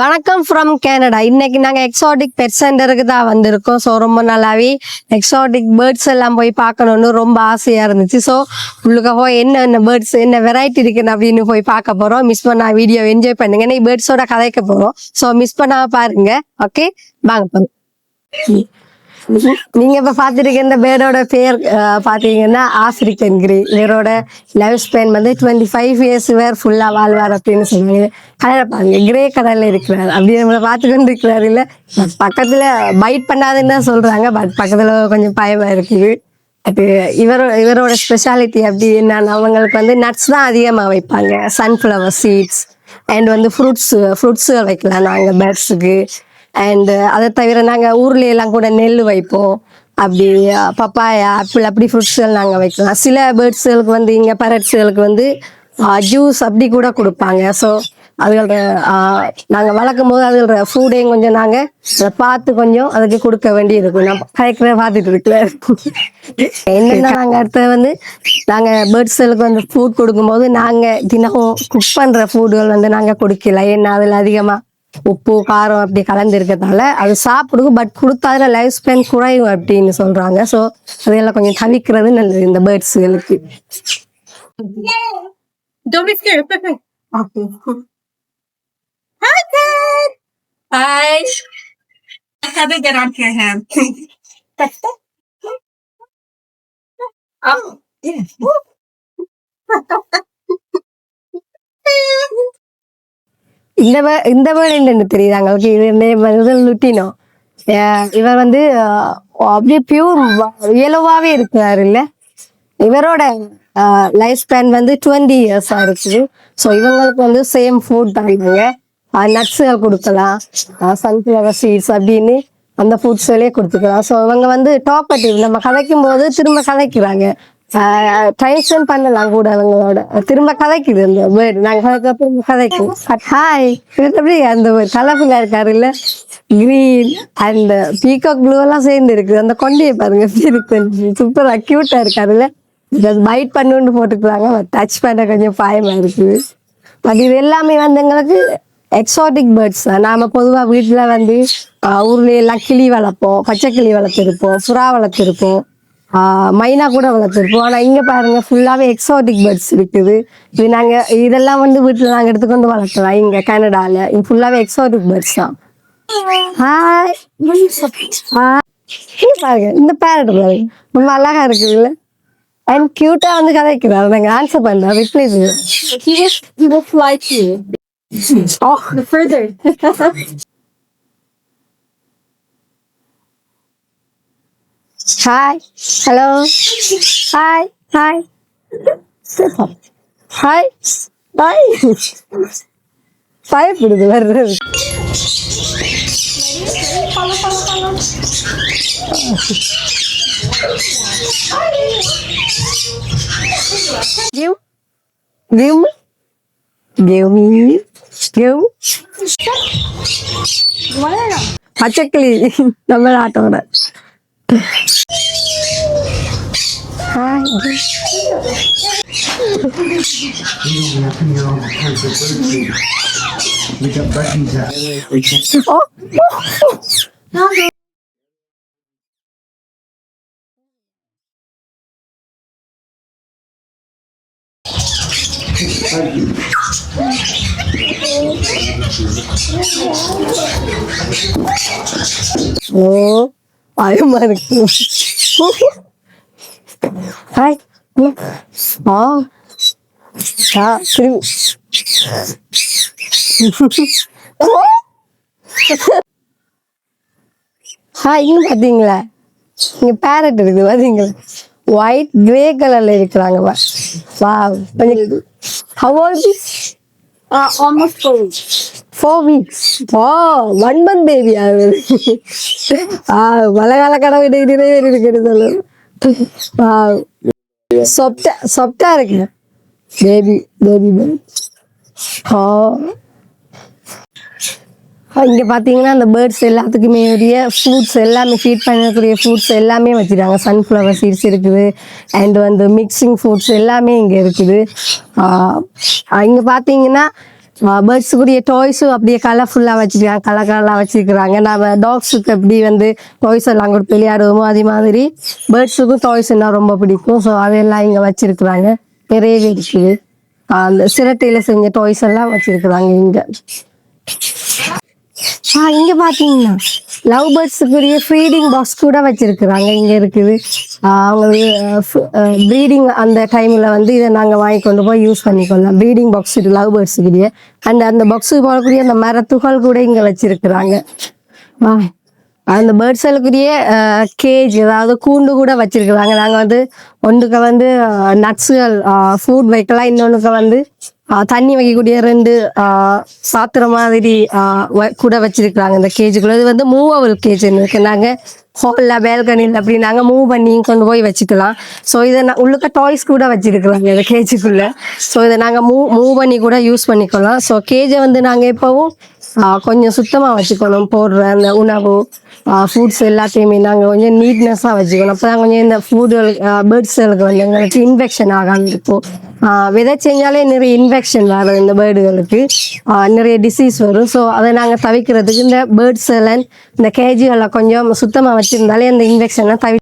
வணக்கம் from Canada இன்னைக்கு நாங்கள் எக்ஸாட்டிக் பெட் சென்டருக்கு தான் வந்திருக்கோம். ஸோ ரொம்ப நல்லாவே எக்ஸாட்டிக் பேர்ட்ஸ் எல்லாம் போய் பார்க்கணும்னு ரொம்ப ஆசையாக இருந்துச்சு. ஸோ உள்ளுக்க போய் என்ன என்ன பேர்ட்ஸ் என்ன வெரைட்டி இருக்குன்னு அப்படின்னு போய் பார்க்க போகிறோம் மிஸ் பண்ணா வீடியோ என்ஜாய் பண்ணுங்க. இன்னைக்கு பேர்ட்ஸோட கதைக்க போகிறோம் ஸோ மிஸ் பண்ணாம பாருங்க. ஓகே வாங்க போறோம் நீங்க இப்ப பாத்துருக்க இந்த பேர்டோட பேர் பாத்தீங்கன்னா ஆப்பிரிக்கன் கிரி இவரோட லைஃப் ஸ்பேன் வந்து டுவெண்ட்டி ஃபைவ் இயர்ஸ் வேர் ஃபுல்லா வாழ்வார் அப்படின்னு சொல்லுவாங்க. கடலை பாருங்க கிரே கடல்ல இருக்கிறார். அப்படி நம்மளை பார்த்து கொண்டு இருக்கிறாரு இல்ல பக்கத்துல பைட் பண்ணாதுன்னு தான் சொல்றாங்க பட் பக்கத்துல கொஞ்சம் பயமா இருக்குது. அது இவரோ இவரோட ஸ்பெஷாலிட்டி அப்படி என்னன்னா அவங்களுக்கு வந்து நட்ஸ் தான் அதிகமா வைப்பாங்க. சன்ஃப்ளவர் சீட்ஸ் அண்ட் வந்து ஃப்ரூட்ஸ் ஃப்ரூட்ஸ் வைக்கலாம் நாங்கள் பேர்ட்ஸுக்கு அண்ட் uh, அதை தவிர நாங்கள் ஊர்ல எல்லாம் கூட நெல் வைப்போம். அப்படி பப்பாயா ஆப்பிள் அப்படி ஃப்ரூட்ஸ்கள் நாங்கள் வைக்கலாம். சில பேர்ட்ஸுகளுக்கு வந்து இங்கே பரட்ஸுகளுக்கு வந்து ஜூஸ் அப்படி கூட கொடுப்பாங்க. ஸோ அதுகளோட நாங்கள் வளர்க்கும் போது அதுகளோட ஃபுடையும் கொஞ்சம் நாங்கள் அதை பார்த்து கொஞ்சம் அதுக்கு கொடுக்க வேண்டி இருக்கும். நான் கயக்கிற பார்த்துட்டு இருக்கல என்னென்னா நாங்கள் அடுத்த வந்து நாங்கள் பேர்ட்ஸுகளுக்கு வந்து ஃபுட் கொடுக்கும்போது நாங்கள் தினமும் குக் பண்ணுற ஃபுட்டுகள் வந்து நாங்கள் கொடுக்கல. ஏன்னா அதில் அதிகமாக உப்பு காரம் அப்படி கலந்து இருக்கிறதால அது சாப்பிடுக்கும் பட் கொடுத்தாதுல லைஃப் ஸ்பேன் குறையும் அப்படின்னு சொல்றாங்க ஸோ அதையெல்லாம் கொஞ்சம் தவிக்கிறது நல்லது இந்த பேர்ட்ஸுகளுக்கு Oh, yeah. இந்த வே- இந்த வேர்டு என்னன்னு தெரியுது அவங்களுக்கு இது முதல் லுட்டினோ? இவர் வந்து அப்படியே பியூர் இயலவாவே இருக்கிறாரு இல்ல இவரோட லைஃப் ஸ்பேன் வந்து டுவெண்ட்டி இயர்ஸா இருக்குது. ஸோ இவங்களுக்கு வந்து சேம் ஃபுட் தருவாங்க நட்ஸுகள் கொடுக்கலாம். சன்ஃப்ளவர் சீட்ஸ் அப்படின்னு அந்த ஃபுட்ஸ்களே கொடுத்துக்கலாம். ஸோ இவங்க வந்து டாப்பர்ட்டிவ் நம்ம கதைக்கும் போது திரும்ப கதைக்கிறாங்க. ட்ரைஷன் பண்ணலாம் கூட அவங்களோட திரும்ப கதைக்குது அந்த மாதிரி நாங்கள் திரும்ப கதைக்கும் ஹாய் எப்படி அந்த கலர்ஃபுல்லாக இருக்காரு இல்ல கிரீன் அண்ட் பீகாக் ப்ளூ எல்லாம் சேர்ந்து இருக்குது. அந்த கொண்டையை பாருங்க எப்படி இருக்கு. சூப்பராக க்யூட்டாக இருக்காருல்ல. பைட் பண்ணுன்னு போட்டுக்கிறாங்க. டச் பண்ண கொஞ்சம் பாயமாக இருக்குது பட் இது எல்லாமே வந்து எங்களுக்கு எக்ஸாட்டிக் பேர்ட்ஸ் தான். நாம பொதுவாக வீட்டில் வந்து ஊர்லேயெல்லாம் எல்லாம் கிளி வளர்ப்போம் பச்சை கிளி வளர்த்துருப்போம் புறா வளர்த்துருப்போம். மைனா கூட வளர்த்துருப்போம். ஆனா இங்க பாருங்க ஃபுல்லாவே எக்ஸாட்டிக் பேர்ட்ஸ் இருக்குது. இது நாங்க இதெல்லாம் வந்து வீட்டுல நாங்க எடுத்துக்கொண்டு வளர்க்கலாம். இங்க கனடால. இது ஃபுல்லாவே எக்ஸாட்டிக் பேர்ட்ஸ் தான். ஹாய் பாருங்க இந்த பேரட் பாருங்க ரொம்ப அழகா இருக்குதுல்ல? அண்ட் கியூட்டா வந்து கதைக்கிறார். நாங்க ஆன்சர் பண்றோம் reply He hi hello hi hi hi hi ഭയപ്പെടുന്നു വരുന്നത്. Give, give. Me, give. Me, give. പച്ചക്കിളി നമ്മുടെ ആട്ടോടെ 아, 이게. 어? 어? 어? பயமா இருக்கு. ஹாய். ஆ. ஆ. திரும்பி ஹாய் இன்னும் பார்த்தீங்களா இங்க பேரட் இருக்குது பார்த்தீங்களா ஒயிட் கிரே கலர்ல இருக்கிறாங்க வா. கொஞ்சம் how are four weeks or one month baby ஆகுது ஆ மழை கால கடவுள் நிறைய இருக்குது சொல்லு ஆ சொப்டா சொப்டா இருக்கு. பேபி பேபி ஓ இங்கே பார்த்தீங்கன்னா அந்த பேர்ட்ஸ் எல்லாத்துக்குமே உரிய ஃப்ரூட்ஸ் எல்லாமே ஃபீட் பண்ணக்கூடிய ஃப்ரூட்ஸ் எல்லாமே வச்சுருக்காங்க. சன்ஃப்ளவர் சீட்ஸ் இருக்குது. அண்ட் வந்து மிக்சிங் ஃப்ரூட்ஸ் எல்லாமே இங்கே இருக்குது. இங்கே பார்த்தீங்கன்னா பேர்ட்ஸுக்குரிய டாய்ஸும் அப்படியே கலர்ஃபுல்லாக வச்சுருக்காங்க கலர் கலராக வச்சுருக்குறாங்க. நம்ம டாக்ஸுக்கு எப்படி வந்து டாய்ஸ் எல்லாம் கூட விளையாடுவோமோ அதே மாதிரி பேர்ட்ஸுக்கும் டாய்ஸ்னா ரொம்ப பிடிக்கும். ஸோ அதெல்லாம் இங்கே வச்சுருக்குறாங்க. நிறையவே இருக்குது அந்த சிரட்டையில் செஞ்ச டாய்ஸ் எல்லாம் வச்சுருக்குறாங்க இங்கே. இங்க பாத்தீங்கன்னா லவ் பேர்ட்ஸுக்குரிய ஃபீடிங் பாக்ஸ் கூட வச்சிருக்கிறாங்க. இங்க இருக்குது. அவங்க ப்ரீடிங் அந்த டைம்ல வந்து இதை நாங்க வாங்கி கொண்டு போய் யூஸ் பண்ணிக்கொள்ளலாம். ப்ரீடிங் பாக்ஸ் இருக்கு லவ் பேர்ட்ஸுக்குரிய அண்ட் அந்த பாக்ஸுக்கு போகக்கூடிய அந்த மரத்துகள் கூட இங்க வச்சிருக்கிறாங்க. வா அந்த பேர்ட்ஸுக்குரிய கேஜ் அதாவது கூண்டு கூட வச்சிருக்கிறாங்க. நாங்க வந்து ஒன்றுக்கு வந்து நட்ஸுகள் ஃபுட் வைக்கலாம். இன்னொன்றுக்கு வந்து தண்ணி வைக்கக்கூடிய ரெண்டு சாத்திர மாதிரி வ- கூட வச்சிருக்கிறாங்க இந்த கேஜுக்குள்ள. இது வந்து மூவபிள் கேஜ் இருக்கு நாங்கள் ஹாலில் பேல்கனியில் அப்படி நாங்கள் மூவ் பண்ணி கொண்டு போய் வச்சுக்கலாம். ஸோ இதை நான் உள்ளுக்க டாய்ஸ் கூட வச்சுருக்குறாங்க இந்த கேஜுக்குள்ள. ஸோ இதை நாங்கள் மூவ் மூவ் பண்ணி கூட யூஸ் பண்ணிக்கலாம். ஸோ கேஜை வந்து நாங்கள் எப்போவும் கொஞ்சம் சுத்தமாக வச்சுக்கணும். போடுற அந்த உணவு ஃபுட்ஸ் எல்லாத்தையுமே நாங்கள் கொஞ்சம் நீட்னஸாக வச்சுக்கணும். அப்போ தான் கொஞ்சம் இந்த ஃபுட்டு பேர்ட்ஸுகளுக்கு வந்து எங்களுக்கு இன்ஃபெக்ஷன் ஆகாமல் இருக்கும். விதை செஞ்சாலே நிறைய இன்ஃபெக்ஷன் வரும் இந்த பேர்டுகளுக்கு. நிறைய டிசீஸ் வரும். ஸோ அதை நாங்கள் தவிர்க்கிறதுக்கு இந்த பேர்ட்ஸ் எல்லாம் இந்த கேஜிகளை கொஞ்சம் சுத்தமாக வச்சுருந்தாலே அந்த இன்ஃபெக்ஷனை தவி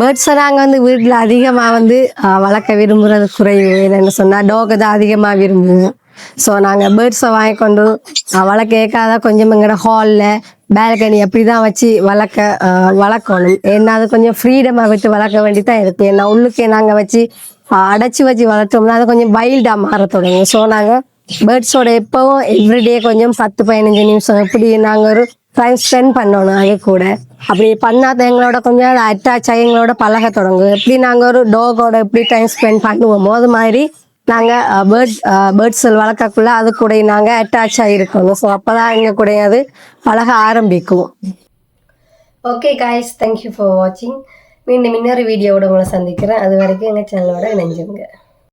பேர்ட்ஸை நாங்கள் வந்து வீட்டில் அதிகமாக வந்து வளர்க்க விரும்புகிறது குறைவு. என்னென்னு சொன்னால் டோகை தான் அதிகமாக விரும்புவோம் ஸோ நாங்கள் பேர்ட்ஸை வாங்கி கொண்டு வளர்க்க கேட்காத கொஞ்சம் எங்களோட ஹாலில் பால்கனி அப்படி தான் வச்சு வளர்க்க வளர்க்கணும். ஏன்னா அது கொஞ்சம் ஃப்ரீடமாக விட்டு வளர்க்க வேண்டி தான் இருக்குது ஏன்னா உள்ளுக்கே நாங்கள் வச்சு அடைச்சி வச்சு வளர்த்தோம்னா அது கொஞ்சம் வைல்டாக மாற தொடங்கும். ஸோ நாங்கள் பேர்ட்ஸோட எப்பவும் எவ்ரிடே கொஞ்சம் பத்து பதினஞ்சு நிமிஷம் இப்படி நாங்கள் ஒரு டைம் ஸ்பெண்ட் பண்ணணும் அது கூட. அப்படி பண்ணாத எங்களோட கொஞ்சம் அட்டாச் ஆகி எங்களோட பழக தொடங்கும் எப்படி நாங்கள் ஒரு டாகோட எப்படி டைம் ஸ்பெண்ட் பண்ணுவோமோ அது மாதிரி நாங்கள் பேர்ட் பேர்ட்ஸ் வளர்க்கக்குள்ள அது கூட நாங்கள் அட்டாச் ஆகிருக்கணும் ஸோ அப்போ தான் எங்கள் கூட அது பழக ஆரம்பிக்கும். ஓகே காய்ஸ் தேங்க்யூ ஃபார் வாட்சிங் மீண்டும் இன்னொரு வீடியோவோட உங்களை சந்திக்கிறேன். அது வரைக்கும் எங்கள் சேனலோட இணைஞ்சுங்க.